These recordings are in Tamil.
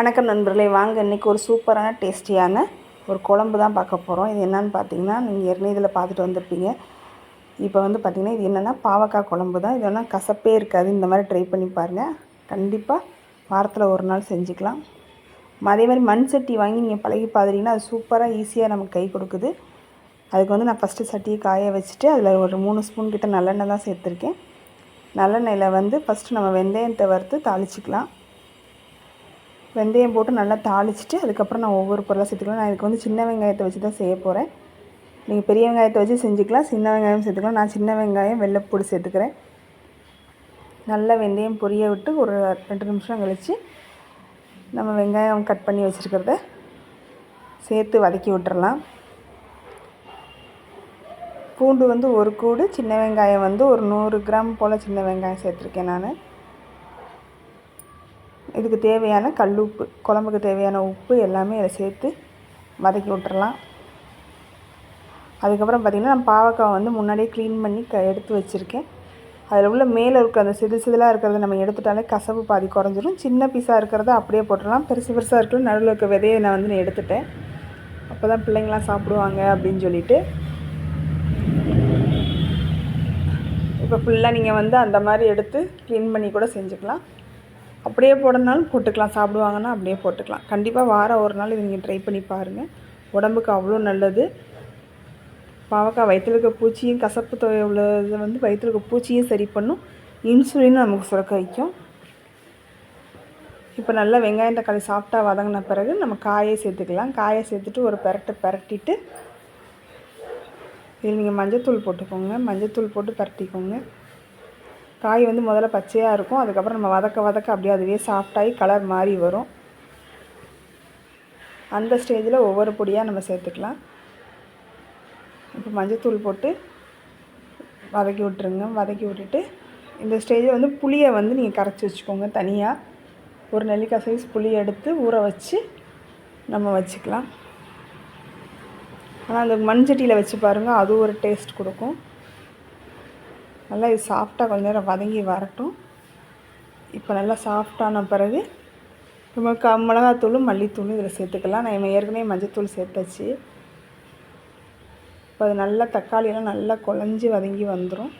வணக்கம் நண்பர்களே வாங்க. இன்றைக்கி ஒரு சூப்பரான டேஸ்டியான ஒரு குழம்பு தான் பார்க்க போகிறோம் இது என்னன்னு பார்த்தீங்கன்னா நீங்கள் ஏற்கனவே இதில் பார்த்துட்டு வந்திருப்பீங்க. இப்போ வந்து பார்த்திங்கன்னா இது என்னென்னா பாவக்காய் குழம்பு தான். இது வேணால் கசப்பே இருக்காது. இந்த மாதிரி ட்ரை பண்ணி பாருங்கள் கண்டிப்பாக வாரத்தில் ஒரு நாள் செஞ்சுக்கலாம். அதே மாதிரி மண் சட்டி வாங்கி நீங்கள் பழகி பார்த்துட்டிங்கன்னா அது சூப்பராக ஈஸியாக நமக்கு கை கொடுக்குது. அதுக்கு வந்து நான் ஃபஸ்ட்டு சட்டியை காய வச்சுட்டு அதில் ஒரு மூணு ஸ்பூன் கிட்ட நல்லெண்ணெய் தான் சேர்த்துருக்கேன். நல்லெண்ணெயில் வந்து ஃபஸ்ட்டு நம்ம வெந்தயத்தை வறுத்து தாளிச்சிக்கலாம். வெந்தயம் போட்டு நல்லா தாளிச்சிட்டு அதுக்கப்புறம் நான் ஒவ்வொரு பொருளாக சேர்த்துக்கலாம். நான் இதுக்கு வந்து சின்ன வெங்காயத்தை வச்சு தான் செய்ய போகிறேன் நீங்கள் பெரிய வெங்காயத்தை வச்சு செஞ்சுக்கலாம். சின்ன வெங்காயம் சேர்த்துக்கலாம். நான் சின்ன வெங்காயம் வெள்ளைப்பூடி சேர்த்துக்கிறேன். நல்லா வெந்தயம் பொரிய விட்டு ஒரு ரெண்டு நிமிஷம் கழித்து நம்ம வெங்காயம் கட் பண்ணி வச்சுருக்கிறத சேர்த்து வதக்கி விட்டுறலாம். பூண்டு வந்து ஒரு கூடு சின்ன வெங்காயம் வந்து ஒரு நூறு கிராம் போல் சின்ன வெங்காயம் சேர்த்துருக்கேன் நான். இதுக்கு தேவையான கல் உப்பு குழம்புக்கு தேவையான உப்பு எல்லாமே இதை சேர்த்து வதக்கி விட்டுறலாம். அதுக்கப்புறம் பார்த்திங்கன்னா நான் பாவக்காய் வந்து முன்னாடியே க்ளீன் பண்ணி க எடுத்து வச்சுருக்கேன். அதில் உள்ள மேலே இருக்க அந்த சிதில் சிதிலாக இருக்கிறத நம்ம எடுத்துட்டாலே கசப்பு பாதி குறைஞ்சிரும். சின்ன பீஸாக இருக்கிறத அப்படியே போட்டுடலாம். பெருசு பெருசாக இருக்கிற நடுவில் இருக்க விதையை நான் வந்து நான் எடுத்துட்டேன். அப்போ தான் பிள்ளைங்களாம் சாப்பிடுவாங்க அப்படின்னு சொல்லிட்டு. இப்போ ஃபுல்லாக நீங்கள் வந்து அந்த மாதிரி எடுத்து க்ளீன் பண்ணி கூட செஞ்சுக்கலாம். அப்படியே போடணுனாலும் போட்டுக்கலாம். சாப்பிடுவாங்கன்னா அப்படியே போட்டுக்கலாம். கண்டிப்பாக வாரம் ஒரு நாள் இது நீங்கள் ட்ரை பண்ணி பாருங்கள் உடம்புக்கு அவ்வளோ நல்லது. பாவக்காய் வயிற்றில் இருக்க பூச்சியும் கசப்பு தொகை உள்ளது வந்து வயிற்றில் இருக்க பூச்சியும் சரி பண்ணும். இன்சுலினும் நமக்கு சுரக்க வைக்கும் இப்போ நல்லா வெங்காயம் தக்காளி சாஃப்டா வதங்கின பிறகு நம்ம காயை சேர்த்துக்கலாம். காயை சேர்த்துட்டு ஒரு பெரட்டை பெரட்டிட்டு இதில் நீங்கள் மஞ்சத்தூள் போட்டுக்கோங்க. மஞ்சத்தூள் போட்டு பரட்டிக்கோங்க. காய் வந்து முதல்ல பச்சையாக இருக்கும். அதுக்கப்புறம் நம்ம வதக்க வதக்க அப்படியே அதுவே சாஃப்டாகி கலர் மாறி வரும். அந்த ஸ்டேஜில் ஒவ்வொரு பொடியாக நம்ம சேர்த்துக்கலாம். இப்போ மஞ்சத்தூள் போட்டு வதக்கி விட்டுருங்க. வதக்கி விட்டுட்டு இந்த ஸ்டேஜில் வந்து புளியை வந்து நீங்கள் கரைச்சி வச்சுக்கோங்க தனியாக ஒரு நெல்லிக்காய் சைஸ் புளி எடுத்து ஊற வச்சு நம்ம வச்சுக்கலாம். ஆனால் அந்த மண்சட்டியில் வச்சு பாருங்கள் அது ஒரு டேஸ்ட் கொடுக்கும். நல்லா இது சாஃப்டாக கொஞ்ச நேரம் வதங்கி வரட்டும். இப்போ நல்லா சாஃப்டான பிறகு நம்ம க மிளகாத்தூளும் மல்லித்தூளும் இதில் சேர்த்துக்கலாம். நான் ஏற்கனவே மஞ்சத்தூள் சேர்த்தாச்சு. இப்போ அது நல்லா தக்காளியெல்லாம் நல்லா குழஞ்சி வதங்கி வந்துடும்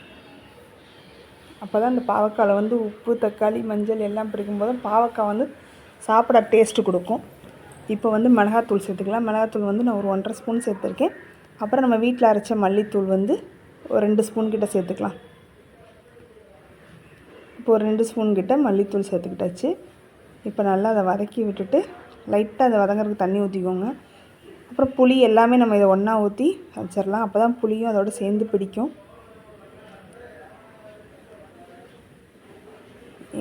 அப்போ தான் இந்த பாவக்காயில் வந்து உப்பு தக்காளி மஞ்சள் எல்லாம் பிடிக்கும்போது பாவக்காய் வந்து சாப்பிட டேஸ்ட்டு கொடுக்கும். இப்போ வந்து மிளகாத்தூள் சேர்த்துக்கலாம். மிளகாத்தூள் வந்து நான் ஒரு ஒன்றரை ஸ்பூன் சேர்த்துருக்கேன். அப்புறம் நம்ம வீட்டில் அரைச்ச மல்லித்தூள் வந்து ஒரு ரெண்டு ஸ்பூன் கிட்ட சேர்த்துக்கலாம். இப்போ ஒரு ரெண்டு ஸ்பூன் கிட்ட மல்லித்தூள் சேர்த்துக்கிட்டாச்சு. இப்போ நல்லா அதை வதக்கி விட்டுட்டு லைட்டாக அதை வதங்குறதுக்கு தண்ணி ஊற்றிக்கோங்க அப்புறம் புளி எல்லாமே நம்ம இதை ஒன்றா ஊற்றி வச்சிடலாம். அப்போ தான் புளியும் அதோடு சேர்ந்து பிடிக்கும்.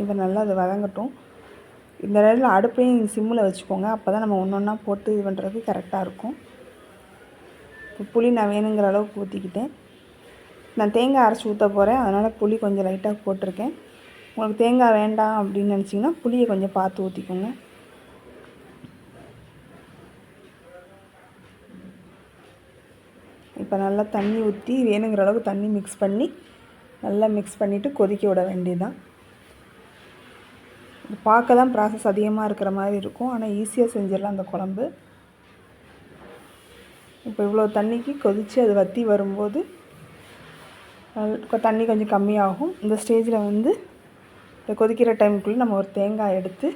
இப்போ நல்லா அது வதங்கட்டும். இந்த நேரத்தில் அடுப்பையும் நீங்கள் சிம்மில் வச்சுக்கோங்க. அப்போ தான் நம்ம ஒன்று ஒன்றா போட்டு இது பண்ணுறது கரெக்டாக இருக்கும். இப்போ புளி நான் வேணுங்கிற அளவுக்கு ஊற்றிக்கிட்டேன் நான் தேங்காய் அரைச்சி ஊற்ற போகிறேன் அதனால் புளி கொஞ்சம் லைட்டாக போட்டிருக்கேன். உங்களுக்கு தேங்காய் வேண்டாம் அப்படின்னு நினச்சிங்கன்னா புளியை கொஞ்சம் பார்த்து ஊற்றிக்கோங்க இப்போ நல்லா தண்ணி ஊற்றி வேணுங்கிற அளவுக்கு தண்ணி மிக்ஸ் பண்ணி நல்லா மிக்ஸ் பண்ணிவிட்டு கொதிக்க விட வேண்டியதுதான். பார்க்க தான் ப்ராசஸ் அதிகமாக இருக்கிற மாதிரி இருக்கும். ஆனால் ஈஸியாக செஞ்சிடலாம் அந்த குழம்பு. இப்போ இவ்வளோ தண்ணிக்கு கொதித்து அது வற்றி வரும்போது தண்ணி கொஞ்சம் கம்மியாகும். இந்த ஸ்டேஜில் வந்து இந்த கொதிக்கிற டைமுக்குள்ளே நம்ம ஒரு தேங்காய் எடுத்து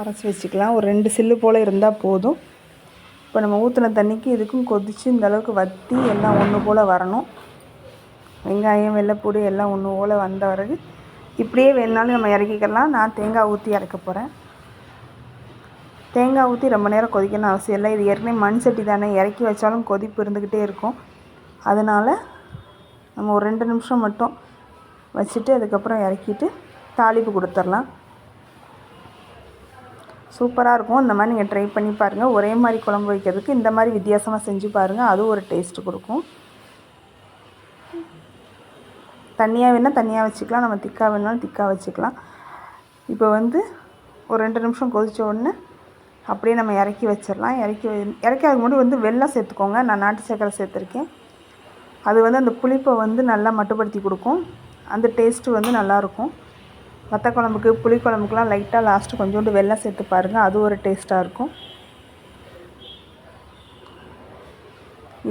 அரைச்சி வச்சுக்கலாம். ஒரு ரெண்டு சில்லு போல் இருந்தால் போதும். இப்போ நம்ம ஊற்றின தண்ணிக்கு இதுக்கும் கொதித்து இந்த அளவுக்கு வற்றி எல்லாம் ஒன்று போல் வரணும். வெங்காயம் வெள்ளைப்பூடு எல்லாம் ஒன்று போல் வந்த பிறகு இப்படியே வேணுனாலும் நம்ம இறக்கிக்கலாம். நான் தேங்காய் ஊற்றி இறக்க போகிறேன் தேங்காய் ஊற்றி ரொம்ப நேரம் கொதிக்கணும் அவசியம் இல்லை. இது ஏற்கனவே மண் சட்டி தானே. இறக்கி வச்சாலும் கொதிப்பு இருந்துக்கிட்டே இருக்கும். அதனால் நம்ம ஒரு ரெண்டு நிமிஷம் மட்டும் வச்சுட்டு அதுக்கப்புறம் இறக்கிட்டு தாளிப்பு கொடுத்துர்லாம். சூப்பராக இருக்கும். இந்த மாதிரி நீங்கள் ட்ரை பண்ணி பாருங்கள் ஒரே மாதிரி குழம்பு வைக்கிறதுக்கு இந்த மாதிரி வித்தியாசமாக செஞ்சு பாருங்கள் அதுவும் ஒரு டேஸ்ட்டு கொடுக்கும். தண்ணியாக வேணால் தனியாக வச்சுக்கலாம். நம்ம திக்காக வேணாலும் திக்காக வச்சுக்கலாம். இப்போ வந்து ஒரு ரெண்டு நிமிஷம் கொதித்த உடனே அப்படியே நம்ம இறக்கி வச்சிடலாம் இறக்கி இறக்கி அதுக்கு முன்னாடி வந்து வெள்ளம் சேர்த்துக்கோங்க. நான் நாட்டு சர்க்கரை சேர்த்துருக்கேன். அது வந்து அந்த புளிப்பை வந்து நல்லா மட்டுப்படுத்தி கொடுக்கும். அந்த டேஸ்ட்டு வந்து நல்லாயிருக்கும். வத்த குழம்புக்கு புளி குழம்புக்குலாம் லைட்டாக லாஸ்ட்டு கொஞ்சோண்டு வெள்ளம் சேர்த்து பாருங்கள் அது ஒரு டேஸ்ட்டாக இருக்கும்.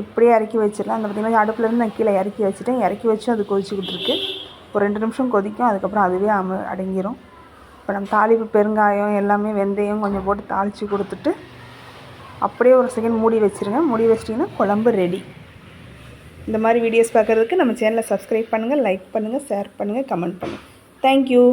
இப்படியே இறக்கி வச்சிடலாம். அந்த பார்த்திங்கன்னா அடுப்புலேருந்து நான் கீழே இறக்கி வச்சுட்டேன். இறக்கி வச்சு அது கொதிச்சுக்கிட்டு இருக்கு. ஒரு ரெண்டு நிமிஷம் கொதிக்கும் அதுக்கப்புறம் அதுவே அம அடங்கிரும். இப்போ நம்ம தாளிப்பு பெருங்காயம் எல்லாமே வெந்தயம் கொஞ்சம் போட்டு தாளித்து கொடுத்துட்டு அப்படியே ஒரு செகண்ட் மூடி வச்சுருங்க. மூடி வச்சிட்டிங்கன்னா குழம்பு ரெடி இந்த மாதிரி வீடியோஸ் பார்க்குறதுக்கு நம்ம சேனலை சப்ஸ்கிரைப் பண்ணுங்கள் லைக் பண்ணுங்கள் ஷேர் பண்ணுங்கள் கமெண்ட் பண்ணுங்கள் தேங்க்யூ